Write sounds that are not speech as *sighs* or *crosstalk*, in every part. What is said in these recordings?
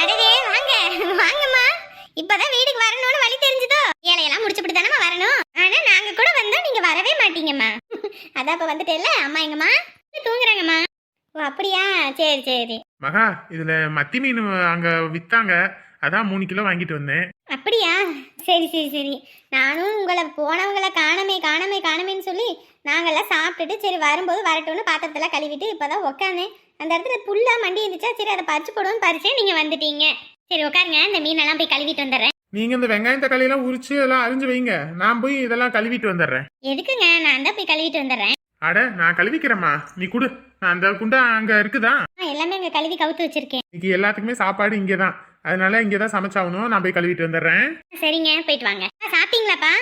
அடடே வாங்க. வாங்கம்மா. இப்பதான் வீட்டுக்கு வரணும்னு வழி தெரிஞ்சுதோ? ஏழையெல்லாம் முடிச்சுட்டு தானம்மா வரணும். ஆனா நாங்க கூட வந்தா நீங்க வரவே மாட்டீங்கம்மா. அதான் இப்ப வந்துட்டேல்ல அம்மா எங்கம்மா? தூங்குறாங்கம்மா. ஓ அப்படியா? சரி சரி. மகா இதுல மத்தி மீன் அங்க வித்தாங்க. அதான் மூணு கிலோ வாங்கிட்டு வந்தேன். அப்படியா? சரி சரி சரி. நானும் உங்களை போனவங்களை காணமே காணமே காணமேன்னு சொல்லி நாங்கெல்லாம் சாப்பிட்டுட்டு சரி வரும்போது வரட்டும்னு பாத்திரத்தெல்லாம் கழுவிட்டு இப்போதான் உட்காந்தேன் அந்த இடத்துல புல்லா மண்டி இருந்துச்சா? சரி அதை பறிச்சு போடுவோம்னு பறிச்சேன் நீங்கள் வந்துட்டீங்க. சரி உட்காருங்க. இந்த மீனெல்லாம் போய் கழுவிட்டு வந்துடுறேன். நீங்க இந்த வெங்காயம் தக்காளி எல்லாம் உரிச்சு எல்லாம் அரிஞ்சு வைங்க. நான் போய் இதெல்லாம் கழுவிட்டு வந்துடுறேன். எதுக்குங்க? நான் தான் போய் கழுவிட்டு வந்துடுறேன். அட நான் கழுவிக்கிறேம்மா. நீ குடு. நான் அந்த குண்டா அங்க இருக்குதா? ஆ எல்லாமே இங்கே கழுவி கவுத்து வச்சிருக்கேன். இன்னைக்கு எல்லாத்துக்குமே சாப்பாடு இங்கே தான் அதனால இங்கே தான் சமைச்சாகணும். நான் போய் கழுவிட்டு வந்துடுறேன். சரிங்க. போயிட்டு வாங்க. ஆ, சாப்பிட்டீங்களாப்பா?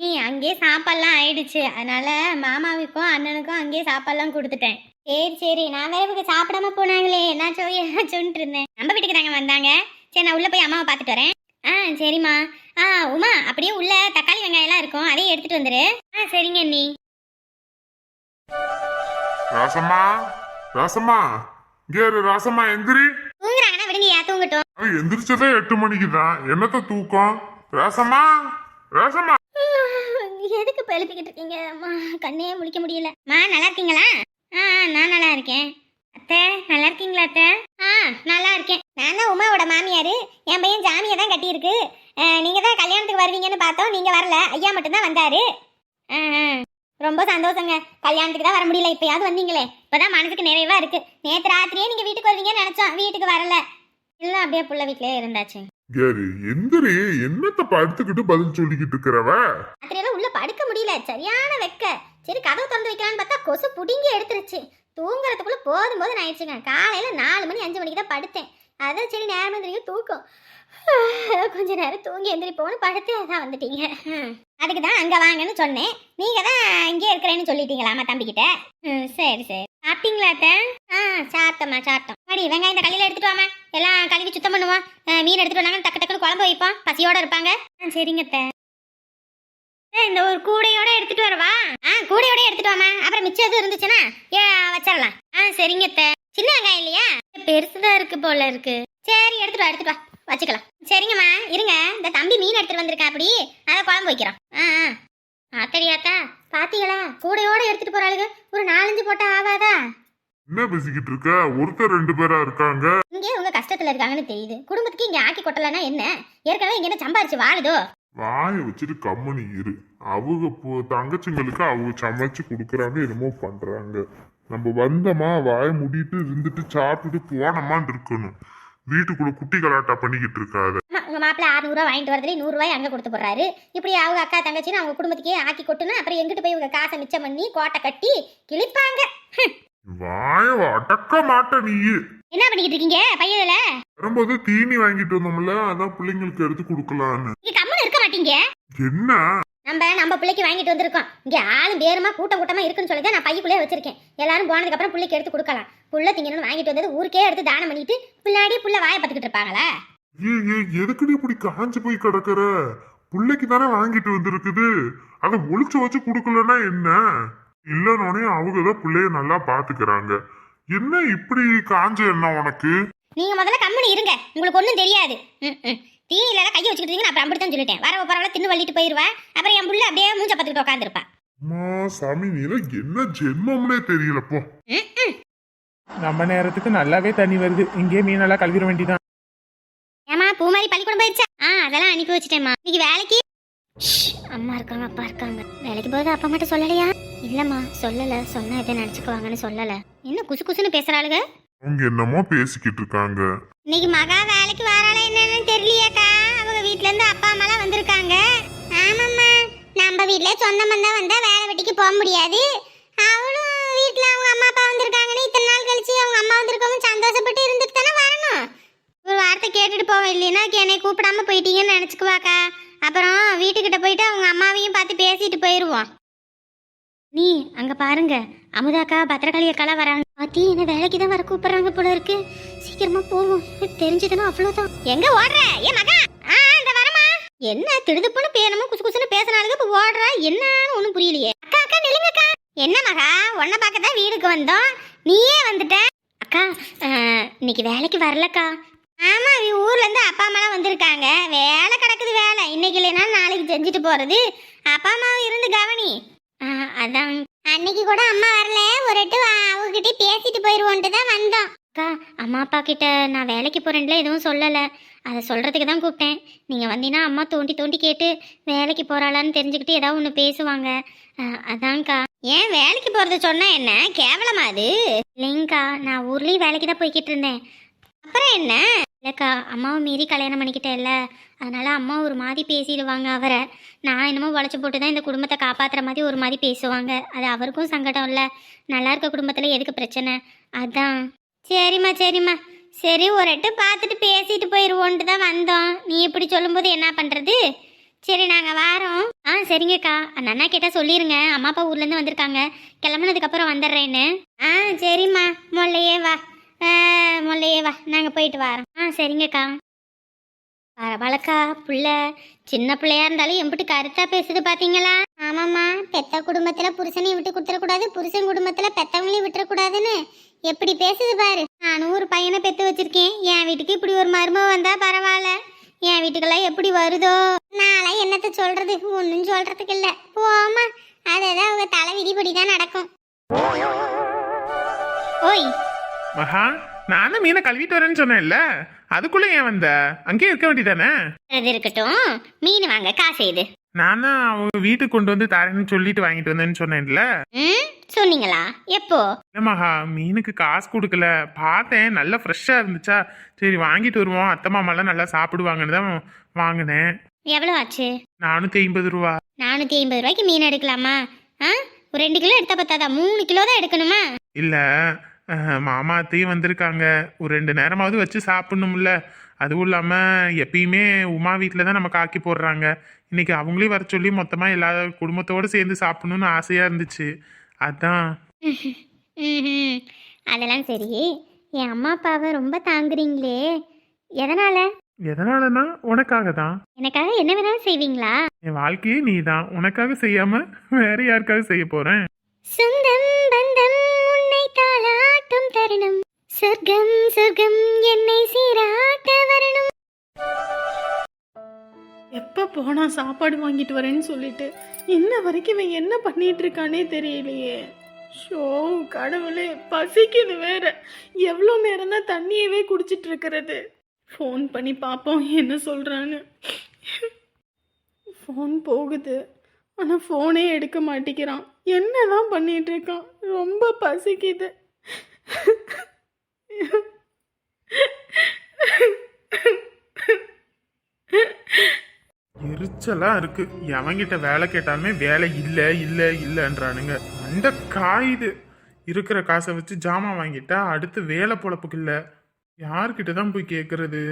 நீ அங்கேயே சாப்பாடுலாம் ஆயிடுச்சு. அதனால மாமாவுக்கும் அண்ணனுக்கும் அங்கேயே சாப்பாடுலாம் கொடுத்துட்டேன். சரி சரி. நான் வேற இவங்க சாப்பிடாம போனாங்களே. சொல்லி சொல்லிட்டு இருந்தேன். நம்ம வீட்டுக்கு தாங்க வந்தாங்க. சரி நான் உள்ள போய் அம்மாவை பார்த்துட்டு வரேன். ஆ சரிம்மா. ஆ உமா அப்படியே உள்ள தக்காளி வெங்காயம் எல்லாம் இருக்கும். அதையும் எடுத்துட்டு வந்துரு. ஆ சரிங்க நீ ராசம்மா ராசம்மா. இங்கே இரு, ராசம்மா எந்திரி. தூங்குறாங்கன்னா விடுங்க யா தூங்கட்டும். அவன் எந்திரிச்சதே எட்டு மணிக்கு தான். என்னத்த தூக்கம்? ராசம்மா ராசம்மா. எதுக்கு இப்போ எழுப்பிக்கிட்டு இருக்கீங்க? அம்மா கண்ணே முழிக்க முடியல. மா நல்லா இருக்கீங்களா? ஆ ஆ, நான் நல்லா இருக்கேன். அத்தை நல்லா இருக்கீங்களா அத்தை? ஆ நல்லா இருக்கேன். நான் தான் உமாவோட மாமியார். என் பையன் ஜாமியை தான் கட்டியிருக்கு. நீங்கள் தான் கல்யாணத்துக்கு வருவீங்கன்னு பார்த்தோம் நீங்கள் வரல. ஐயா மட்டும்தான் வந்தார். ஆ ஆ. ரொம்ப சந்தோஷங்க. கல்யாணத்துக்கு தான் வர முடியல. இப்போயாவது வந்தீங்களே. இப்போதான் மனசுக்கு நிறைவாக இருக்கு. நேற்று ராத்திரியே நீங்கள் வீட்டுக்கு வருவீங்கன்னு நினச்சோம். வீட்டுக்கு வரல. இல்லை அப்படியே புள்ள வீட்டிலே இருந்தாச்சு கேரி எந்திரி என்னத்த படுத்துக்கிட்டு பதில் சொல்லிக்கிட்டு இருக்கிறவ? ராத்திரியெல்லாம் உள்ள படுக்க முடியல சரியான வெக்க. சரி கதவு திறந்து வைக்கலான்னு பார்த்தா கொசு புடிங்கி எடுத்துருச்சு. தூங்குறதுக்குள்ள போதும் போது ஆயிடுச்சுங்க. காலையில நாலு மணி அஞ்சு மணிக்கு தான் படுத்தேன். அதான் சரி நேரம் எந்திரிக்க தூக்கம். *sighs* கொஞ்ச நேரம் தூங்கி எந்திரிப்போன்னு படுத்து அதான் வந்துட்டீங்க. அதுக்கு தான் அங்கே வாங்கன்னு சொன்னேன். நீங்கள் தான் இங்கே இருக்கிறேன்னு சொல்லிட்டீங்களாமா தம்பிக்கிட்ட? ம், சரி சரி. சாப்பிட்டீங்களா அத்தை? ஆ சாப்பிட்டோம்மா சாப்பிட்டோம். மடி வெங்காயம் இந்த கல்லில் எடுத்துட்டு வாமா எல்லாம் கழுவி சுத்தம் பண்ணுவோம். மீன் எடுத்துட்டு வந்தாங்க. டக்கு டக்குன்னு குழம்பு வைப்போம். பசியோட இருப்பாங்க. ஆ சரிங்க இந்த ஒரு கூடையோட எடுத்துட்டு வரவா? ஆ கூடையோட எடுத்துட்டு வாமா அப்புறம் மிச்சம் எதுவும் இருந்துச்சுன்னா ஏ வச்சிடலாம். ஆ சரிங்கத்தை சின்ன வெங்காயம் இல்லையா? பெருசுதான் இருக்கு போல இருக்கு. சரி எடுத்துட்டு வா எடுத்துட்டு வா. வச்சுக்கலாம். சரிங்கம்மா. இருங்க. இந்த தம்பி மீன் எடுத்துட்டு வந்திருக்கா அப்படி. அதை குழம்பு வைக்கிறோம். ஆ ஆ. ஆத்தடியாத்தா பாத்தீங்களா? கூடையோட எடுத்துட்டு போறாளுங்க ஒரு நாலஞ்சு போட்டா ஆவாதா? என்ன பேசிக்கிட்டு இருக்க? ஒருத்தர் ரெண்டு பேரா இருக்காங்க. இங்கே உங்க கஷ்டத்துல இருக்காங்கன்னு தெரியுது. குடும்பத்துக்கு இங்க ஆக்கி கொட்டலன்னா என்ன? ஏற்கனவே இங்க என்ன சம்பாரிச்சு வாழுதோ? வாயை வச்சுட்டு கம்மனி இரு. அவங்க போ- தங்கச்சிங்களுக்கு அவங்க சமைச்சு கொடுக்குறாங்க என்னமோ பண்றாங்க. நம்ம வந்தோமா வாயை மூடிட்டு இருந்துட்டு சாப்பிட்டுட்டு போனோமான்னு இருக்கணும். வீட்டுக்குள்ள குட்டி கலாட்டா பண்ணிக்கிட்டு இருக்காத. உங்க மாப்பிள்ள அறுநூறுவா வாங்கிட்டு வரதுல நூறுரூவாய் அங்கே கொடுத்து போடுறாரு இப்படி அவங்க அக்கா தங்கச்சின்னு அவங்க குடும்பத்துக்கே ஆக்கி கொட்டுன்னு அப்புறம் எங்கிட்டு போய் இவங்க காசை மிச்சம் பண்ணி கோட்டை கட்டி கிழிப்பாங்க. வாய அடக்க மாட்ட நீ என்ன பண்ணிக்கிட்டு இருக்கீங்க பையதுல வரும்போது தீனி வாங்கிட்டு வந்தோம்ல அதான் பிள்ளைங்களுக்கு எடுத்து கொடுக்கலான்னு. நீங்க கம்முன்னு இருக்க மாட்டீங்க. என்ன? நம்ம நம்ம பிள்ளைக்கு வாங்கிட்டு வந்திருக்கோம். இங்க ஆளும் பேருமா கூட்டம் கூட்டமா இருக்குன்னு சொல்லி தான் நான் பையக்குள்ளே வச்சிருக்கேன். எல்லாரும் போனதுக்கு அப்புறம் பிள்ளைக்கு எடுத்து கொடுக்கலாம். புள்ள திங்கணும்னு வாங்கிட்டு வந்தது ஊருக்கே எடுத்து தானம் பண்ணிட்டு பின்னாடி புள்ள வாயை பார்த்துக்கிட்டு இருப்பாங்களா? ஏ ஏ எதுக்குடி இப்படி காஞ்சு போய் கிடக்குற? பிள்ளைக்கு தானே வாங்கிட்டு வந்திருக்குது. அதை ஒளிச்சு வச்சு கொடுக்கலன்னா என்ன? இல்லனோடனே அவங்க தான் பிள்ளைய நல்லா பாத்துக்கிறாங்க. என்ன இப்படி காஞ்ச என்ன உனக்கு? நீங்க முதல்ல கம்முனு இருங்க. உங்களுக்கு ஒன்றும் தெரியாது. ம், ம். தீனியில கையை வச்சுக்கிட்டு நான் அப்புறம் அப்படித்தான் சொல்லிட்டேன். வர பரவாயில்ல தின்னு வள்ளிட்டு போயிருவேன் அப்புறம் என் புள்ள அப்படியே மூஞ்ச பார்த்துக்கிட்டு உட்காந்துருப்பா அம்மா சாமி நீல என்ன ஜென்மம்னே தெரியலப்போ நம்ம நேரத்துக்கு நல்லாவே தண்ணி வருது. இங்கேயே மீனெல்லாம் கழுவிட வேண்டியதான் ஏமா பூ மாதிரி பள்ளிக்கூடம் போயிருச்சா? ஆ அதெல்லாம் அனுப்பி வச்சிட்டேம்மா. இன்னைக்கு வேலைக்கு அம்மா இருக்காங்க அப்பா இருக்காங்க. வேலைக்கு போது அப்பா மட்டும் சொல்லலையா? இல்லம்மா சொல்லல. சொன்னா எதை நினைச்சுக்குவாங்கன்னு சொல்லல. என்ன குசு குசுன்னு பேசுறாளுங்க அவங்க என்னமோ பேசிக்கிட்டு இருக்காங்க. இன்னைக்கு மகா வேலைக்கு வராளா என்னன்னு தெரியலையாக்கா. அவங்க வீட்ல இருந்து அப்பா அம்மாலாம் வந்திருக்காங்க. ஆமாம்மா. நம்ம வீட்ல சொந்த பந்தம் வந்தா வேலை வெட்டிக்கு போக முடியாது. அவளும் வீட்ல அவங்க அம்மா அப்பா வந்திருக்காங்கன்னு இத்தனை நாள் கழிச்சு அவங்க அம்மா வந்திருக்கவங்க சந்தோஷப்பட்டு இருந்துட்டு தானே வரணும். ஒரு வார்த்தை கேட்டுட்டு போவேன் இல்லைன்னா என்னை கூப்பிடாம போயிட்டீங்கன்னு நினச்சிக்குவாக்கா. அப்புறம் வீட்டுக்கிட்ட போயிட்டு அவங்க அம்மாவையும் பார்த்து பேசிட்டு போயிடுவோம் நீ அங்க பாருங்க. அமுதாக்கா பத்திரகாளி அக்காலாம் வராங்க. பாத்தி என்ன வேலைக்கு தான் வர கூப்பிடுறாங்க போல இருக்கு. சீக்கிரமா போவோம். தெரிஞ்சதுன்னா அவ்வளவுதான். எங்க ஓடுற? ஏ மகா! ஆ இந்த வரமா. என்ன திடுதுப்புன்னு பேனமும் குசு குசுன்னு பேசினாலுங்க இப்ப ஓடுற? என்னன்னு ஒண்ணும் புரியலையே. அக்கா அக்கா நெலுங்கக்கா என்ன மகா? உன்னை பார்க்க தான் வீடுக்கு வந்தோம். நீயே வந்துட்ட? அக்கா இன்னைக்கு வேலைக்கு வரலக்கா. ஆமா அவ ஊர்ல இருந்து அப்பா அம்மாலாம் வந்திருக்காங்க. வேலை கிடக்குது வேலை. இன்னைக்கு இல்லைன்னா நாளைக்கு செஞ்சுட்டு போறது. அப்பா அம்மாவும் இருந்து கவனி. அதான். அன்னைக்கு கூட அம்மா வரல. ஒரு எட்டு அவகிட்ட பேசிட்டு போயிருவோன்ட்டு தான் வந்தோம். அக்கா அம்மா அப்பா கிட்ட நான் வேலைக்கு போறேன்ல எதுவும் சொல்லலை. அதை சொல்றதுக்கு தான் கூப்பிட்டேன். நீங்க வந்தீங்கன்னா அம்மா தோண்டி தோண்டி கேட்டு வேலைக்கு போறாளான்னு தெரிஞ்சுக்கிட்டு ஏதாவது ஒன்று பேசுவாங்க. அதான்க்கா. ஏன் வேலைக்கு போறது சொன்னா என்ன? கேவலமா அது? இல்லைங்கக்கா நான் ஊர்லயும் வேலைக்கு தான் போய்கிட்டு இருந்தேன். அப்புறம் என்ன? இல்லைக்கா அம்மாவை மீறி கல்யாணம் பண்ணிக்கிட்டேல்ல அதனால் அம்மா ஒரு மாதிரி பேசிடுவாங்க அவரை. நான் என்னமோ உழைச்சி போட்டு தான் இந்த குடும்பத்தை காப்பாத்துற மாதிரி ஒரு மாதிரி பேசுவாங்க. அது அவருக்கும் சங்கடம் இல்லை. நல்லா இருக்க குடும்பத்தில் எதுக்கு பிரச்சனை? அதான். சரிம்மா சரிம்மா. சரி ஒரு எட்டு பார்த்துட்டு பேசிட்டு போயிடுவோன்ட்டு தான் வந்தோம். நீ இப்படி சொல்லும்போது என்ன பண்ணுறது சரி நாங்கள் வாரோம். ஆ சரிங்கக்கா. அந்த அண்ணா கேட்டால் சொல்லிடுங்க அம்மா அப்பா ஊர்லேருந்து வந்திருக்காங்க. கிளம்புனதுக்கப்புறம் வந்துடுறேன்னு. ஆ சரிம்மா. முல்லையே வா. முல்லையே வா நாங்கள் போயிட்டு வரோம். ஆ சரிங்கக்கா. பரவாயில்லக்கா புள்ள. சின்ன பிள்ளையா இருந்தாலும் எம்பிட்டு கருத்தா பேசுது பாத்தீங்களா? ஆமாம்மா பெத்த குடும்பத்துல புருஷனையும் விட்டு கொடுத்துடக்கூடாது புருஷன் குடும்பத்துல பெத்தவங்களையும் விட்டுறக்கூடாதுன்னு. எப்படி பேசுது பாரு. நானும் ஒரு பையனை பெத்து வச்சிருக்கேன். என் வீட்டுக்கு இப்படி ஒரு மருமக வந்தா பரவாயில்ல. என் வீட்டுக்கெல்லாம் எப்படி வருதோ? நான் என்னத்த சொல்றது? ஒன்றும் சொல்றதுக்கு இல்ல. போமா அதான் அவங்க தலை விதிப்படி தான் நடக்கும். ஓய் மகா நான் மீனை கழுவிட்டு வரேன்னு சொன்னேன்ல. அதுக்குள்ள ஏன் வந்த? அங்கேயே இருக்க வேண்டியதானே? அது இருக்கட்டும். மீன் வாங்க காசு இது நான் அவங்க வீட்டுக்கு கொண்டு வந்து தரேன்னு சொல்லிட்டு வாங்கிட்டு வந்தேன்னு சொன்னேன்ல. ம் சொன்னீங்களா? எப்போ? இல்ல மகா மீனுக்கு காசு கொடுக்கல. பார்த்தேன் நல்லா ஃப்ரெஷ்ஷா இருந்துச்சா. சரி வாங்கிட்டு வருவோம். அத்தை மாமாலாம் நல்லா சாப்பிடுவாங்கன்னு தான் வாங்கினேன். எவ்வளோ ஆச்சு? நானூத்தி ஐம்பது ரூபா. நானூற்றி ஐம்பது ரூபாய்க்கு மீன் எடுக்கலாமா? ஆ ஒரு ரெண்டு கிலோ எடுத்தா பத்தாதா? மூணு கிலோ தான் எடுக்கணுமா? இல்ல. மாமா அத்தையும் வந்திருக்காங்க. ஒரு ரெண்டு நேரமாவது வச்சு சாப்பிடணும்ல. அதுவும் இல்லாம எப்பயுமே உமா வீட்டில் தான் நமக்கு ஆக்கி போடுறாங்க. இன்னைக்கு அவங்களையும் வர சொல்லி மொத்தமா எல்லா குடும்பத்தோட சேர்ந்து சாப்பிடணும்னு ஆசையா இருந்துச்சு. அதான். *laughs* அதெல்லாம் சரி. என் அம்மா அப்பாவை ரொம்ப தாங்குறீங்களே. எதனால? எதனாலனா உனக்காக தான் எனக்காக என்ன வேணாலும் செய்வீங்களா? என் வாழ்க்கையே நீ தான் உனக்காக செய்யாம வேற யாருக்காக செய்ய போறேன். சொந்தம் பந்தம் தருணம். சொர்க்கம் சொர்க்கம் என்னை சீராட்ட வரணும். எப்போ போனா சாப்பாடு வாங்கிட்டு வரேன்னு சொல்லிட்டு இன்ன வரைக்கும் இவன் என்ன பண்ணிட்டு இருக்கானே தெரியலையே. ஷோ கடவுளே பசிக்குது வேற. எவ்வளோ நேரம் தான் தண்ணியவே குடிச்சிட்டு இருக்கிறது. ஃபோன் பண்ணி பார்ப்போம் என்ன சொல்கிறான்னு ஃபோன் போகுது. ஆனால் ஃபோனே எடுக்க மாட்டேங்கிறான். என்னதான் பண்ணிகிட்டு இருக்கான்? ரொம்ப பசிக்குது. எரிச்சலா இருக்கு. எவங்கிட்ட வேலை கேட்டாலுமே வேலை இல்லை இல்லை இல்லைன்றானுங்க. அந்த காயுது இருக்கிற காசை வச்சு ஜாமான் வாங்கிட்டா அடுத்து வேலை பொழப்புக்கு இல்லை. யார்கிட்ட தான் போய் கேட்கறது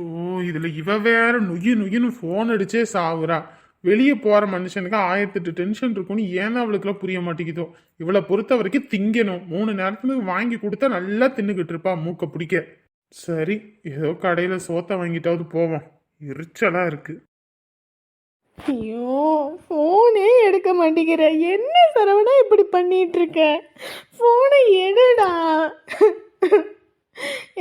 ஓ இதில் இவ வேற நுகி நுகின்னு ஃபோன் அடிச்சே சாவுறா. வெளியே போகிற மனுஷனுக்கு ஆயிரத்தெட்டு டென்ஷன் இருக்கும்னு ஏன்னா அவளுக்குலாம் புரிய மாட்டேங்குதோ? இவளை பொறுத்த வரைக்கும் திங்கணும். மூணு நேரத்துக்கு வாங்கி கொடுத்தா நல்லா தின்னுக்கிட்டு இருப்பா மூக்கை பிடிக்க. சரி ஏதோ கடையில் சோத்தை வாங்கிட்டாவது போவோம். எரிச்சலாக இருக்கு. ஐயோ ஃபோனே எடுக்க மாட்டேங்கிற. என்ன சரவணா இப்படி பண்ணிட்டு இருக்க ஃபோனை எடுடா.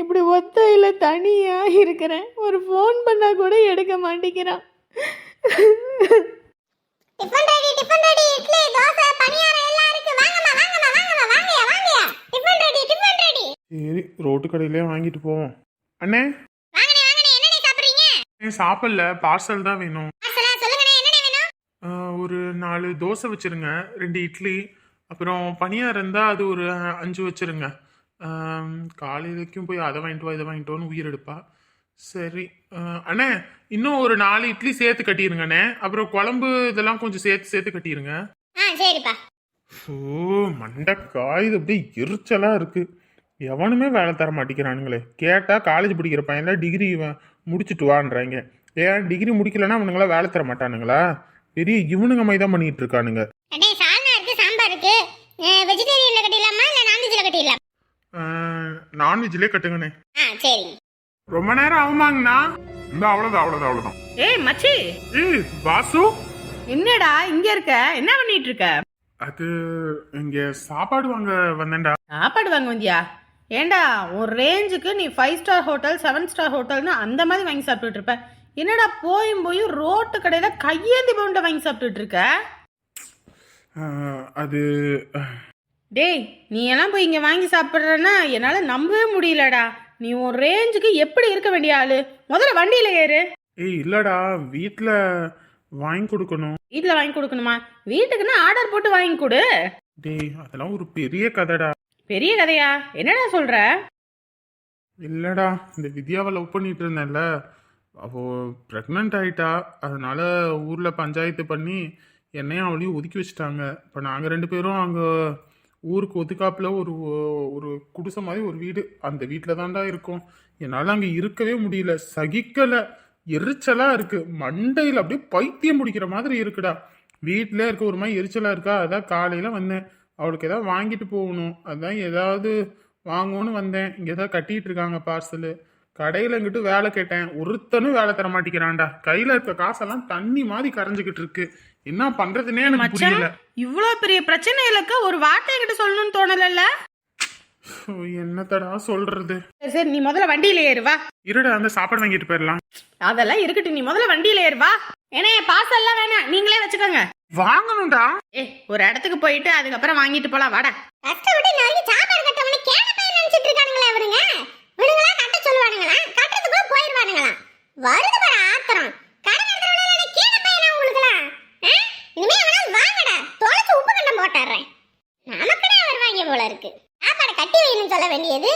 இப்படி ஒத்தையில் தனியாக இருக்கிறேன். ஒரு ஃபோன் பண்ணால் கூட எடுக்க மாட்டேங்கிறான். Tiffin ready tiffin ready idli dosa பணியாரம் எல்லாம் இருக்கு. வாங்கம்மா வாங்கம்மா வாங்கம்மா வாங்கயா வாங்கயா டிஃபன் ரெடி டிஃபன் ரெடி சரி ரோட்டு கடையிலே வாங்கிட்டு போவோம். அண்ணே? வாங்கனே வாங்கனே என்னனே சாப்பிடுறீங்க? ஏன் சாப்பிடல. பார்சல் தான் வேணும். அசலா சொல்லுங்கனே என்னனே வேணும்? ஒரு நாலு தோசை வச்சிருங்க. ரெண்டு இட்லி. அப்புறம் பனியாரம் இருந்தால் அது ஒரு அஞ்சு வச்சிருங்க. காலையிலக்கும் போய் அதை வாங்கிட்டு வா இதை வாங்கிட்டு வான்னு உயிர் எடுப்பா. சரி. அண்ணே இன்னும் ஒரு நாலு இட்லி சேர்த்து கட்டிடுங்க அண்ணே. அப்புறம் குழம்பு இதெல்லாம் கொஞ்சம் சேர்த்து சேர்த்து கட்டிடுங்க ஆ சரிப்பா. ஓ மண்டை காயுது அப்படியே எரிச்சலா இருக்கு. எவனுமே வேலை தர மாட்டேங்கிறானுங்களே. கேட்டா காலேஜ் படிக்கிற பையன் டிகிரி முடிச்சுட்டு வான்றாங்க. ஏன் டிகிரி முடிக்கலன்னா அவனுங்களா வேலை தர மாட்டானுங்களா? பெரிய இவனுங்க மாதிரி தான் பண்ணிட்டு இருக்கானுங்க. அடே சால்னா இருக்கு சாம்பார் இருக்கு. வெஜிடேரியன்ல கட்டிடலாமா இல்ல நான்வெஜ்ல கட்டிடலாம்? நான்வெஜ்லேயே கட்டுங்கண்ணே. ஆ சரிங்க. ரொம்ப நேரம் ஆகுமாங்கண்ணா? இந்த அவ்வளவுதான் அவ்வளவுதான் அவ்வளவுதான். ஏய் மச்சி! ஏய் வாசு! என்னடா இங்க இருக்க? என்ன பண்ணிட்டு இருக்க? அது இங்க சாப்பாடு வாங்க வந்தேன்டா. சாப்பாடு வாங்க வந்தியா? ஏண்டா ஒரு ரேஞ்சுக்கு நீ five star hotel seven star ஹோட்டல்னு அந்த மாதிரி வாங்கி சாப்பிட்டுட்டு இருப்ப. என்னடா போயும் போயும் ரோட்டு கடையில் கையேந்தி பவுண்டை வாங்கி சாப்பிட்டுட்டு இருக்க? அது டேய் நீ எல்லாம் போய் இங்கே வாங்கி சாப்பிட்றன்னா என்னால் நம்பவே முடியலடா. நீ ஒரு ரேஞ்சுக்கு எப்படி இருக்க வேண்டிய ஆளு? முதல்ல வண்டியில் ஏறு. ஏய் இல்லடா. வீட்டில் வாங்கி கொடுக்கணும். வீட்டில் வாங்கி கொடுக்கணுமா? வீட்டுக்குன்னா ஆர்டர் போட்டு வாங்கி கொடு. டேய் அதெல்லாம் ஒரு பெரிய கதைடா. பெரிய கதையா? என்னடா சொல்ற? இல்லடா. இந்த வித்யாவை லவ் பண்ணிட்டு இருந்தேன்ல. அவ ப்ரெக்னென்ட் ஆயிட்டா. அதனால ஊர்ல பஞ்சாயத்து பண்ணி என்னையும் அவளையும் ஒதுக்கி வச்சுட்டாங்க. இப்போ நாங்கள் ரெண்டு பேரும் அங்கே ஊருக்கு ஒதுக்காப்புல ஒரு ஒரு குடிசை மாதிரி ஒரு வீடு. அந்த வீட்டில் தான்டா இருக்கும். என்னால் அங்கே இருக்கவே முடியல. சகிக்கலை. எரிச்சலாக இருக்குது மண்டையில் அப்படியே பைத்தியம் முடிக்கிற மாதிரி இருக்குடா. வீட்டில் இருக்க ஒரு மாதிரி எரிச்சலாக இருக்கா? அதான் காலையில் வந்தேன். அவளுக்கு ஏதாவது வாங்கிட்டு போகணும். அதான் ஏதாவது வாங்கணும்னு வந்தேன். இங்கே ஏதாவது கட்டிகிட்டு இருக்காங்க பார்சலு. கடையில் இங்கிட்டு வேலை கேட்டேன். ஒருத்தனும் வேலை தர மாட்டேங்கிறான்டா. கையில் இருக்க காசெல்லாம் தண்ணி மாதிரி கரைஞ்சிக்கிட்டு இருக்கு. என்ன பண்றதுன்னே எனக்கு புரியல. இவ்வளோ பெரிய பிரச்சனைகளுக்கு ஒரு வார்த்தை என்கிட்ட சொல்லணும்னு தோணலல்ல? என்னத்தடா சொல்றது? சரி சரி நீ முதல்ல வண்டியில ஏறு வா. இருடா அந்த சாப்பாடு வாங்கிட்டு போயிடலாம் அதெல்லாம் இருக்கட்டும் நீ முதல்ல வண்டியில ஏறு வா. ஏனே பாசெல்லாம் வேணாம். நீங்களே வச்சுக்கோங்க. வாங்கணும்டா. ஏ ஒரு இடத்துக்கு போயிட்டு அதுக்கப்புறம் வாங்கிட்டு போலாம் வாடா. கஷ்டப்பட்டு வரைக்கும் சாப்பாடு கட்டவனு கேன பையன் நினைச்சிட்டு இருக்கானுங்களா இவனுங்க இவனுங்களா கட்ட சொல்லுவானுங்களா? கட்டுறதுக்குள்ள போயிடுவானுங்களா வருது பாரு ஆத்திரம். கடை நடத்துறவன கேன பையனா உங்களுக்குலாம் ஆ? இனிமே அவனா வாங்கடா. தொலைச்சு உப்பு கண்டம் போட்டுறேன் நமக்குடா வருவாங்க போல இருக்கு. சாப்பாடு கட்டி வைக்கணும்னு சொல்ல வேண்டியது.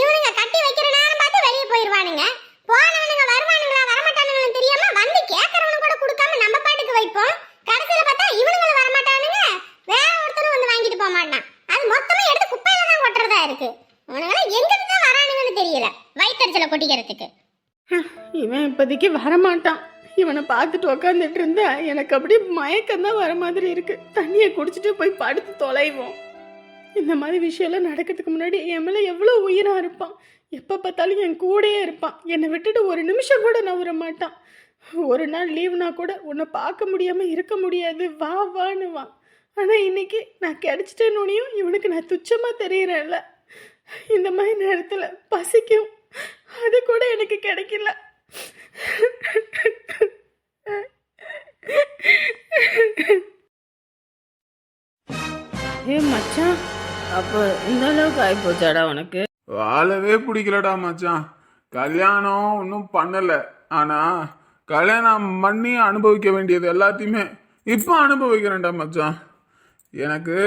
இவனுங்க கட்டி வைக்கிற நேரம் பார்த்து வெளியே போயிடுவானுங்க போனவனுங்க வருவானுங்களா வரமாட்டானுங்கன்னு தெரியாம வந்து கேட்கறவனு கூட கொடுக்காம நம்ம பாட்டுக்கு வைப்போம். கடைசியில பார்த்தா இவனுங்களும் வரமாட்டானுங்க. வேற ஒருத்தரும் வந்து வாங்கிட்டு போக மாட்டான். அது மொத்தமா எடுத்து குப்பையில தான் கொட்டுறதா இருக்கு. அவனுங்களாம் எங்க இருந்து தான் வரானுங்கன்னு தெரியல. வயிற்றுச்சல கொட்டிக்கிறதுக்கு. இவன் இப்போதைக்கு வரமாட்டான். இவனை பார்த்துட்டு உக்காந்துட்டு இருந்தா எனக்கு அப்படியே மயக்கம்தான் வர மாதிரி இருக்கு. தண்ணியை குடிச்சிட்டு போய் படுத்து தொலைவோம். இந்த மாதிரி விஷயம்லாம் நடக்கிறதுக்கு முன்னாடி என் மேலே எவ்வளோ உயிராக இருப்பான். எப்போ பார்த்தாலும் என் கூடயே இருப்பான். என்னை விட்டுட்டு ஒரு நிமிஷம் கூட நவர மாட்டான். ஒரு நாள் லீவ்னா கூட உன்னை பார்க்க முடியாமல் இருக்க முடியாது. வா வான்னு வா. ஆனால் இன்னைக்கு நான் கிடைச்சிட்டேன்னு இவனுக்கு நான் துச்சமாக தெரியறேன்ல. இந்த மாதிரி நேரத்தில் பசிக்கும். அது கூட எனக்கு கிடைக்கல. ஏ மச்சான். அப்போ இந்த அளவுக்கு ஆயிப்போச்சாடா உனக்கு? வாழவே பிடிக்கலடா மச்சான். கல்யாணம் ஒன்றும் பண்ணலை. ஆனால் கல்யாணம் பண்ணி அனுபவிக்க வேண்டியது எல்லாத்தையுமே இப்போ அனுபவிக்கிறேன்டா மச்சான். எனக்கு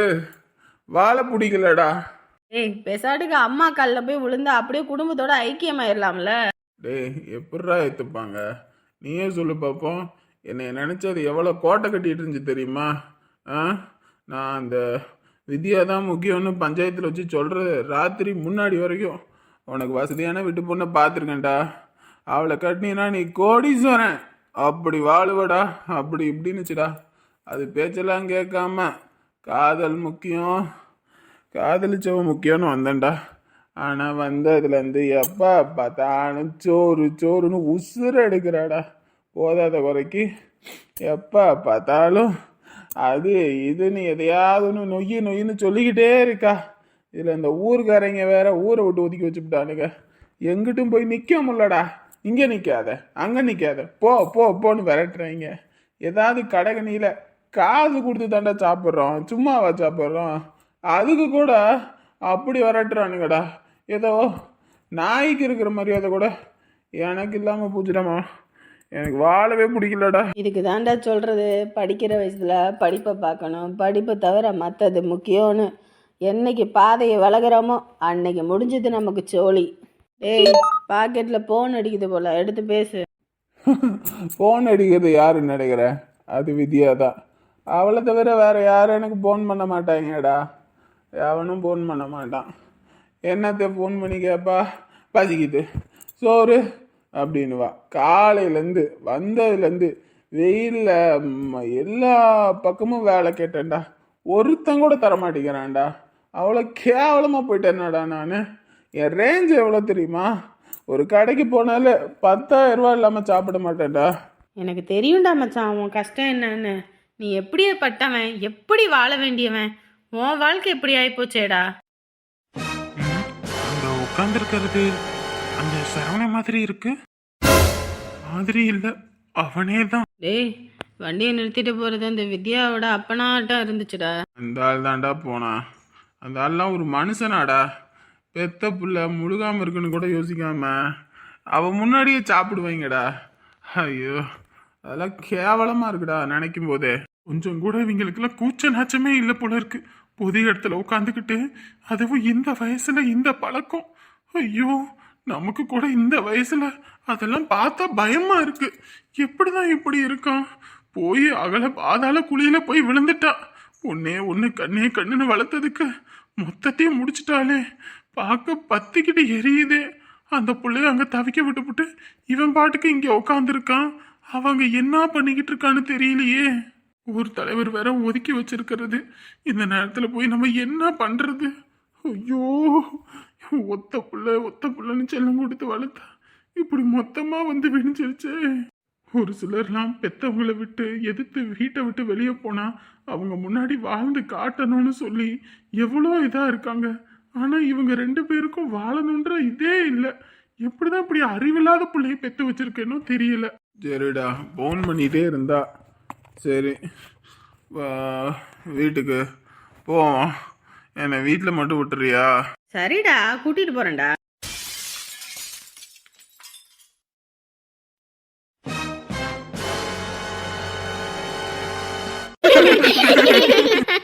வாழ பிடிக்கலடா. ஏய் பெசாட்டுக்கு அம்மா காலில் போய் விழுந்தா அப்படியே குடும்பத்தோட ஐக்கியமாயிடலாம்ல டேய் எப்பட்றா ஏற்றுப்பாங்க நீயே சொல்லு பார்ப்போம் என்னை நினச்சது எவ்வளோ கோட்டை கட்டிகிட்டு இருந்துச்சு தெரியுமா? ஆ? நான் அந்த வித்யா தான் முக்கியம்னு பஞ்சாயத்தில் வச்சு சொல்கிறது ராத்திரி முன்னாடி வரைக்கும் உனக்கு வசதியான விட்டு பொண்ணை பார்த்துருக்கேன்டா. அவளை கட்டினா நீ கோடீஸ்வரன். அப்படி வாழுவடா அப்படி இப்படின்னுச்சுடா. அது பேச்செல்லாம் கேட்காம காதல் முக்கியம். காதலிச்சவன் முக்கியம்னு வந்தேன்டா. ஆனால் வந்ததுலேருந்து எப்போ பார்த்தாலும் சோறு சோறுன்னு உசுறு எடுக்கிறாடா. போதாத குறைக்கு. எப்போ பார்த்தாலும் அது இதுன்னு எதையாவது ஒன்று நொய்யு நொய்யுன்னு சொல்லிக்கிட்டே இருக்கா. இதில் இந்த ஊருக்காரங்க வேற ஊரை விட்டு ஒதுக்கி வச்சுவிட்டானுங்க எங்கிட்டும் போய் நிற்க முடிலடா இங்கே நிற்காத அங்கே நிற்காத போ போ போன்னு விரட்டுறீங்க. ஏதாவது கடகணியில் காசு கொடுத்து தாண்டா சாப்பிட்றோம் சும்மாவா சாப்பிட்றோம். அதுக்கு கூட அப்படி விரட்டுறானுங்கடா. ஏதோ நாய்க்கு இருக்கிற மரியாதை கூட எனக்கு இல்லாமல் பூச்சிடமா? எனக்கு வாழவே பிடிக்கலடா. இதுக்கு தாண்டா சொல்கிறது படிக்கிற வயசில் படிப்பை பார்க்கணும். படிப்பை தவிர மற்றது முக்கியம்னு என்னைக்கு பாதையை விலகுறோமோ அன்னைக்கு முடிஞ்சது நமக்கு சோழி டேய் பாக்கெட்டில் ஃபோன் அடிக்குது போல. எடுத்து பேசு. ஃபோன் அடிக்கிறது யாரு நினைக்கிற? அது வித்யா தான் அவளை தவிர வேற யாரும் எனக்கு ஃபோன் பண்ண மாட்டாங்கடா. எவனும் ஃபோன் பண்ண மாட்டான். என்னத்தை ஃபோன் பண்ணி கேட்பா பசிக்குது. சோறு அப்படின்னுவா. காலையிலேருந்து வந்ததுலேருந்து வெயிலில் எல்லா பக்கமும் வேலை கேட்டேன்டா. ஒருத்தன் கூட தர மாட்டேங்கிறான்டா. அவ்வளோ கேவலமாக போயிட்டேனடா நான். என் ரேஞ்ச் எவ்வளோ தெரியுமா? ஒரு கடைக்கு போனாலே பத்தாயிரம் ரூபா இல்லாமல் சாப்பிட மாட்டேன்டா. எனக்கு தெரியும்டா மச்சான் உன் கஷ்டம் என்னன்னு. நீ எப்படியே பட்டவன்? எப்படி வாழ வேண்டியவன்? உன் வாழ்க்கை எப்படி ஆகிப்போச்சேடா உட்காந்துருக்கிறது அந்த சரவண மாதிரி இருக்கு. மாதிரி இல்ல அவனே தான். டேய் வண்டியை நிறுத்திட்டு போகிறது அந்த வித்யாவோட அப்பனாட்டம் இருந்துச்சுடா. அந்த ஆள் தான்டா போனான் அந்த ஆள்லாம் ஒரு மனுஷனாடா. பெத்த புள்ள முழுகாம இருக்குன்னு கூட யோசிக்காம. அவன் முன்னாடியே சாப்பிடுவாங்கடா. ஐயோ அதெல்லாம் கேவலமா இருக்குடா நினைக்கும் போதே கொஞ்சம் கூட இவங்களுக்கெல்லாம் கூச்ச நாச்சமே இல்லை போல இருக்கு. பொது இடத்துல உட்காந்துக்கிட்டு அதுவும் இந்த வயசுல இந்த பழக்கம். ஐயோ நமக்கு கூட இந்த வயசுல அதெல்லாம் பார்த்தா பயமா இருக்கு. எப்படிதான் இப்படி இருக்கான்? போய் அகல பாதாள குழியில போய் விழுந்துட்டான் ஒன்னே ஒன்று கண்ணே கண்ணுன்னு வளர்த்ததுக்கு மொத்தத்தையும் முடிச்சிட்டாளே. பார்க்க பத்திக்கிட்டு எரியுதே. அந்த பிள்ளைய அங்கே தவிக்க விட்டுப்புட்டு இவன் பாட்டுக்கு இங்கே உட்காந்துருக்கான் அவங்க என்ன பண்ணிக்கிட்டு இருக்கான்னு தெரியலையே. ஊர் தலைவர் வேற ஒதுக்கி வச்சிருக்கிறது. இந்த நேரத்தில் போய் நம்ம என்ன பண்ணுறது ஐயோ ஒத்த புள்ள ஒத்த புள்ளன்னு செல்லம் கொடுத்து வளர்த்தா இப்படி மொத்தமாக வந்து விடிஞ்சிருச்சே. ஒரு சிலர்லாம் பெத்தவங்களை விட்டு எதிர்த்து வீட்டை விட்டு வெளியே போனால் அவங்க முன்னாடி வாழ்ந்து காட்டணும்னு சொல்லி எவ்வளோ இதாக இருக்காங்க. ஆனால் இவங்க ரெண்டு பேருக்கும் வாழணுன்ற இதே இல்லை. எப்படிதான் இப்படி அறிவில்லாத பிள்ளைய பெற்று வச்சிருக்கேனோ தெரியல. சரிடா ஃபோன் பண்ணிகிட்டே இருந்தா சரி. வீட்டுக்கு போவோம். என்னை வீட்டில் மட்டும் விட்டுறியா? சரிடா கூட்டிட்டு போறேன்டா.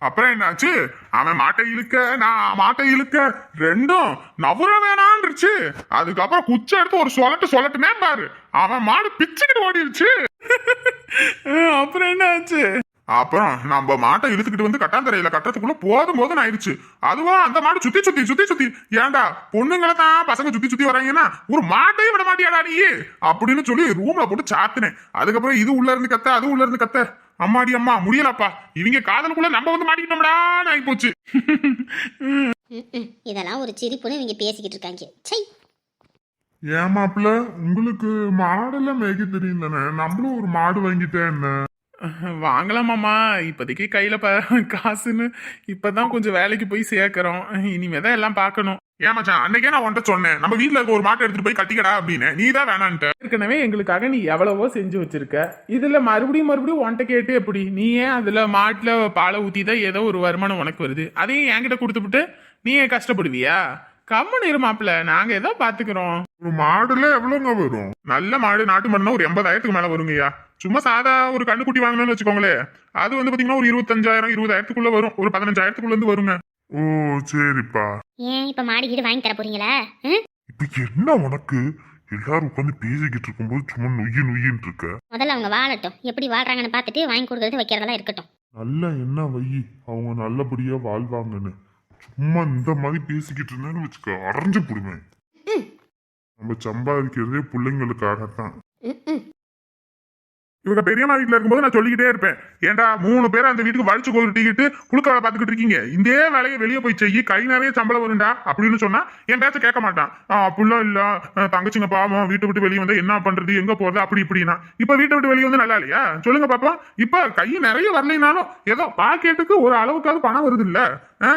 அப்புறம் என்னாச்சு? அவன் மாட்டை இழுக்க நான் மாட்டை இழுக்க. ரெண்டும் நவர வேணான்றுச்சு அதுக்கப்புறம் குச்சை எடுத்து ஒரு சொலட்டு சொலட்டுனே பாரு அவன் மாடு பிச்சுக்கிட்டு ஓடிடுச்சு. அப்புறம் என்ன ஆச்சு அப்புறம் நம்ம மாட்டை இழுத்துக்கிட்டு வந்து கட்டாந்தரையில கட்டுறதுக்குள்ள போதும் போதும் ஆயிடுச்சு. அதுவா அந்த மாடு சுத்தி சுத்தி சுத்தி சுத்தி ஏன்டா பொண்ணுங்களை தான் பசங்க சுத்தி சுத்தி வராங்கன்னா ஒரு மாட்டையும் விட மாட்டியாடா நீ? அப்படின்னு சொல்லி ரூம்ல போட்டு சாத்தினேன். அதுக்கப்புறம் இது உள்ள இருந்து கத்த அது உள்ள இருந்து கத்த. அம்மாடி அம்மா முடியலப்பா. இவங்க காதலுக்குள்ள நம்ம வந்து மாட்டிக்கிட்டோம்டான்னு ஆகி போச்சு. இதெல்லாம் ஒரு சிரிப்புன்னு இவங்க பேசிக்கிட்டு இருக்காங்க. சை ஏமாப்ல உங்களுக்கு மாடெல்லாம் மேய்க்க தெரியும் தானே நம்மளும் ஒரு மாடு வாங்கிட்டேன் என்ன வாங்கலாமாம்மா இப்போதைக்கு கையில் ப காசுன்னு இப்போதான் கொஞ்சம் வேலைக்கு போய் சேர்க்குறோம். இனிமே தான் எல்லாம் பார்க்கணும். ஏமாச்சான் அன்னைக்கே நான் உன்கிட்ட சொன்னேன். நம்ம வீட்ல இருக்க ஒரு மாட்டை எடுத்துட்டு போய் கட்டிக்கடா அப்படின்னு. நீ தான் வேணான்ட்ட. ஏற்கனவே எங்களுக்காக நீ எவ்வளவோ செஞ்சு வச்சிருக்க. இதுல மறுபடியும் மறுபடியும் உன்கிட்ட கேட்டு எப்படி? நீ ஏன் அதுல மாட்டுல பாலை ஊத்தி தான் ஏதோ ஒரு வருமானம் உனக்கு வருது? அதையும் என்கிட்ட கொடுத்துப்புட்டு நீ ஏன் கஷ்டப்படுவியா? கம்முன்னு இரு நாங்க ஏதோ பாத்துக்கிறோம். ஒரு மாடுல எவ்வளவுங்க வரும்? நல்ல மாடு நாட்டு மாடுனா ஒரு எண்பதாயிரத்துக்கு மேல வருங்கய்யா சும்மா சாதா ஒரு கண்ணுக்குட்டி வாங்கணும்னு வச்சுக்கோங்களேன். அது வந்து பாத்தீங்கன்னா ஒரு இருபத்தஞ்சாயிரம் இருபதாயிரத்துக்குள்ள வரும். ஒரு பதினஞ்சாயிரத்துக்குள்ள இருந்து வருங்க. ஓ சரிப்பா. ஏன் இப்ப மாடி கீடு வாங்கி தர போறீங்களா? இப்ப என்ன உனக்கு? எல்லாரும் உட்காந்து பேசிக்கிட்டு இருக்கும்போது சும்மா நொய்யு நொய்யின்னு இருக்க. முதல்ல அவங்க வாழட்டும். எப்படி வாழ்றாங்கன்னு பார்த்துட்டு வாங்கி கொடுக்கறது வைக்கிறதெல்லாம் இருக்கட்டும். நல்ல என்ன வை? அவங்க நல்லபடியா வாழ்வாங்கன்னு. சும்மா இந்த மாதிரி பேசிக்கிட்டு இருந்தேன்னு வச்சுக்க அரைஞ்சு போடுவேன் நம்ம சம்பாதிக்கிறதே பிள்ளைங்களுக்காகத்தான். இவங்க பெரியம்மா வீட்டில் இருக்கும்போது நான் சொல்லிக்கிட்டே இருப்பேன். ஏன்டா மூணு பேர் அந்த வீட்டுக்கு வலிச்சு கொண்டுட்டிக்கிட்டு குழுக்க வேலை பார்த்துக்கிட்டு இருக்கீங்க? இதே வேலையை வெளியே போய் செய்யி கை நிறைய சம்பளம் வரும்டா அப்படின்னு சொன்னா என் பேச்ச கேட்க மாட்டான். அப்படிலாம் இல்ல. தங்கச்சிங்க பாவம் வீட்டை விட்டு வெளியே வந்து என்ன பண்றது எங்க போறது அப்படி இப்படின்னா. இப்ப வீட்டை விட்டு வெளியே வந்து நல்லா இல்லையா? சொல்லுங்க பாப்பா இப்ப கை நிறைய வரலைனாலும் ஏதோ பாக்கெட்டுக்கு ஒரு அளவுக்காவது பணம் வருது இல்ல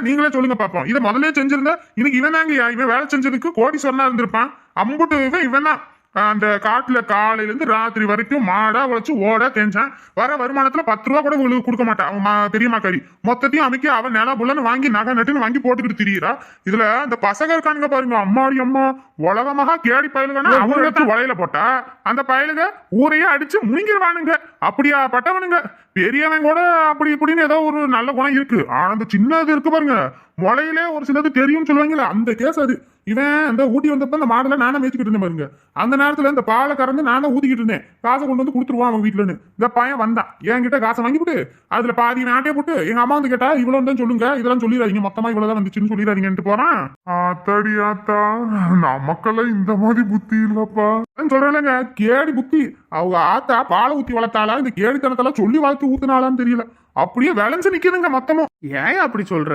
நீங்களே சொல்லுங்க பாப்போம். இதை முதல்ல செஞ்சிருந்தா இன்னைக்கு இவன் தாங்க இவன் வேலை செஞ்சதுக்கு கோடி சொன்னா இருந்திருப்பான். அம்புட்டு இவன் இவன் தான் அந்த காட்டுல காலையில இருந்து ராத்திரி வரைக்கும் மாடா உழைச்சு ஓட தேஞ்சான் வர வருமானத்துல பத்து ரூபா கூட இவளுக்கு கொடுக்க மாட்டான் அவன் பெரியம்மா கறி. மொத்தத்தையும் அமைக்க அவன் நில புலன்னு வாங்கி நகை நட்டுன்னு வாங்கி போட்டுக்கிட்டு திரியிறா. இதுல அந்த பசங்க இருக்கானுங்க பாருங்க. அம்மாடி அம்மா. உலகமாக கேடி பயலுகனா அவங்க எடுத்து வலையில போட்டா. அந்த பயலுக ஊரையே அடிச்சு முழுங்கிருவானுங்க அப்படியா பட்டவனுங்க. பெரியவன் கூட அப்படி இப்படின்னு ஏதோ ஒரு நல்ல குணம் இருக்கு. ஆனா அந்த சின்னது இருக்கு பாருங்க. முளையிலே ஒரு சிலது தெரியும்னு சொல்லுவாங்கல்ல அந்த கேஸ் அது. இவன் அந்த ஊட்டி வந்தப்ப அந்த மாடல நானே மேய்ச்சிக்கிட்டு இருந்தேன் பாருங்க. அந்த நேரத்துல இந்த பாலை கறந்து நானே ஊத்திக்கிட்டு இருந்தேன். காசை கொண்டு வந்து கொடுத்துருவான் அவன் வீட்டுலன்னு இந்த பையன் வந்தான். என்கிட்ட காசை வாங்கி போட்டு அதுல பாதி நாட்டே போட்டு எங்க அம்மா வந்து கேட்டா இவ்வளவு தான் சொல்லுங்க. இதெல்லாம் சொல்லிடாதீங்க. மொத்தமா இவ்வளவுதான் வந்துச்சுன்னு சொல்லிடாதீங்கன்ட்டு போறான். ஆத்தாடி ஆத்தா நமக்கெல்லாம் இந்த மாதிரி புத்தி இல்லப்பா. சொல்றேன்லங்க கேடி புத்தி. அவங்க ஆத்தா பாலை ஊத்தி வளர்த்தாளா? இந்த கேடித்தனத்தெல்லாம் சொல்லி வளர்த்து ஊத்துனாலான்னு தெரியல. அப்படியே விளைஞ்சு நிக்குதுங்க மொத்தமும். ஏன் அப்படி சொல்ற?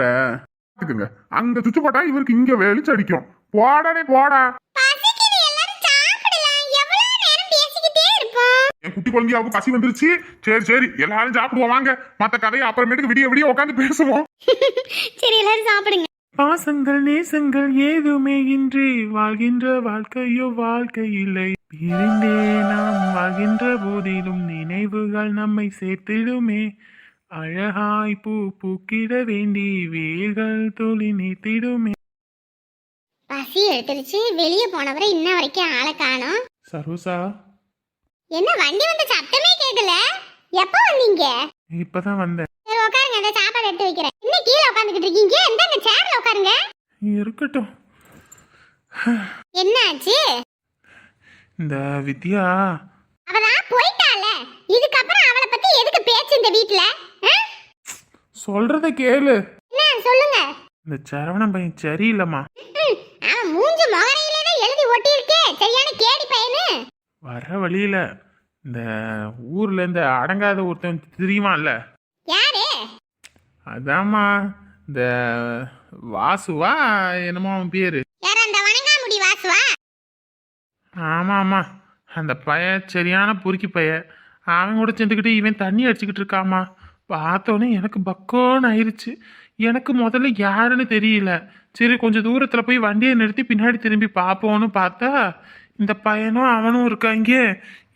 பாத்துக்குங்க. அங்க சுவிட்ச் போட்டா இவருக்கு இங்க வெளிச்சு அடிக்கும். போடனே போடா. பசிக்குது, எல்லாரும் சாப்பிடலாம். எவ்வளவு நேரம் பேசிக்கிட்டே இருப்போம்? என் குட்டி குழந்தையாவுக்கு பசி வந்துருச்சு. சரி சரி எல்லாரும் சாப்பிடுவோம் வாங்க. மத்த கதையை அப்புறமேட்டுக்கு விடிய விடிய உட்காந்து பேசுவோம். *laughs* சரி எல்லாரும் சாப்பிடுங்க. பாசங்கள் நேசங்கள் ஏதுமே இன்றி வாழ்கின்ற வாழ்க்கையோ வாழ்க்கை இல்லை பிரிந்தே நாம் வாழ்கின்ற போதிலும் நினைவுகள் நம்மை சேர்த்திடுமே. அழகாய் பூ பூக்கிட வேண்டி வேர்கள் தொழி நீத்திடுமே பசி எடுத்துருச்சு. வெளியே போனவரை இன்ன வரைக்கும் ஆளை காணோம். சரோசா. என்ன வண்டி வந்த சத்தமே கேட்கல எப்போ வந்தீங்க? இப்பதான் வந்தேன். சரி உட்காருங்க. அந்த சாப்பாடு எடுத்து வைக்கிறேன். இன்னும் கீழே உட்காந்துக்கிட்டு இருக்கீங்க? இந்த அந்த சேர்ல உட்காருங்க. இருக்கட்டும். என்னாச்சு? இந்த வித்யா அவதான் போயிட்டால? இதுக்கப்புறம் அவளை பத்தி எதுக்கு பேச்சு இந்த வீட்ல? சொல்றத கேளு. என்ன? சொல்லுங்க. இந்த சரவணன் பையன் சரியில்லைம்மா. அவன் மூஞ்சு முகரையிலே தான் எழுதி ஒட்டியிருக்கே. சரியான கேடி பையனு. வர வழியில இந்த ஊர்ல இந்த அடங்காத ஒருத்தன் தெரியுமான்ல யாரு? அதாம்மா இந்த வாசுவா என்னமோ அவன் பேரு. யார் அந்த வணங்காமுடி வாசுவா? ஆமா ஆமா அந்த பைய சரியான பொறுக்கி பைய. அவன் கூட சேர்ந்துக்கிட்டு இவன் தண்ணி அடிச்சுக்கிட்டு இருக்காமா? பார்த்தோன்னே எனக்கு பக்கோன்னு ஆயிருச்சு. எனக்கு முதல்ல யாருன்னு தெரியல. சரி கொஞ்சம் தூரத்தில் போய் வண்டியை நிறுத்தி பின்னாடி திரும்பி பார்ப்போன்னு பார்த்தா இந்த பையனும் அவனும் இருக்காங்க.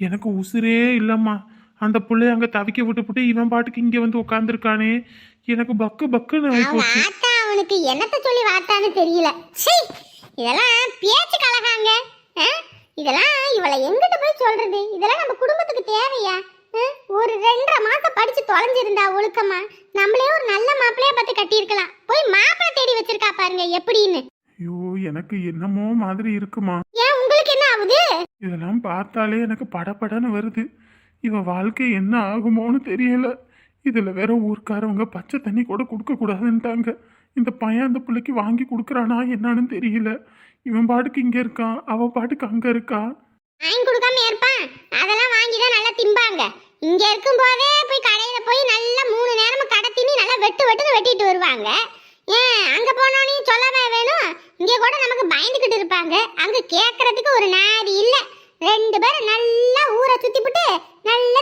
எனக்கு உசுரே இல்லைம்மா. அந்த பிள்ளைய அங்கே தவிக்க விட்டுப்புட்டு இவன் பாட்டுக்கு இங்கே வந்து உட்காந்துருக்கானே எனக்கு பக்கு பக்குன்னு ஆகி அவன் போச்சு ஆத்தா அவனுக்கு என்னத்த சொல்லி வாத்தான்னு தெரியல. இதெல்லாம் பேச்சு கலகாங்க? இதெல்லாம் இவளை எங்கிட்ட போய் சொல்றது? இதெல்லாம் நம்ம குடும்பத்துக்கு தேவையா? ஒரு ரெண்டரை மாசம் படிச்சு தொலைஞ்சிருந்தா ஒழுக்கமா? நம்மளே ஒரு நல்ல மாப்பிள்ளையா பார்த்து கட்டியிருக்கலாம். போய் மாப்பிள்ளை தேடி வச்சிருக்கா பாருங்க எப்படின்னு. ஐயோ எனக்கு என்னமோ மாதிரி இருக்குமா? ஏன் உங்களுக்கு என்ன ஆகுது? இதெல்லாம் பார்த்தாலே எனக்கு படபடன்னு வருது. இவ வாழ்க்கை என்ன ஆகுமோன்னு தெரியல. இதுல வேற ஊர்க்காரவங்க பச்சை தண்ணி கூட கொடுக்க கூடாதுன்ட்டாங்க இந்த பையன் அந்த பிள்ளைக்கு வாங்கி கொடுக்குறானா என்னன்னு தெரியல. இவன் பாட்டுக்கு இங்கே இருக்கான் அவன் பாட்டுக்கு அங்கே இருக்கா? வாங்கி கொடுக்காம இருப்பான் அதெல்லாம் வாங்கி தான் நல்லா திம்பாங்க. இங்க இருக்கும் போதே போய் கடையில போய் நல்லா மூணு நேரமும் கடை தின்னி நல்லா வெட்டு வெட்டுன்னு வெட்டிட்டு வருவாங்க. ஏன்? அங்க போனோன்னு சொல்லாம வேணும்? இங்க கூட நமக்கு பயந்துகிட்டு இருப்பாங்க. அங்க கேட்கறதுக்கு ஒரு நாடி இல்ல. ரெண்டு பேரும் நல்லா ஊரை சுத்திப்புட்டு நல்லா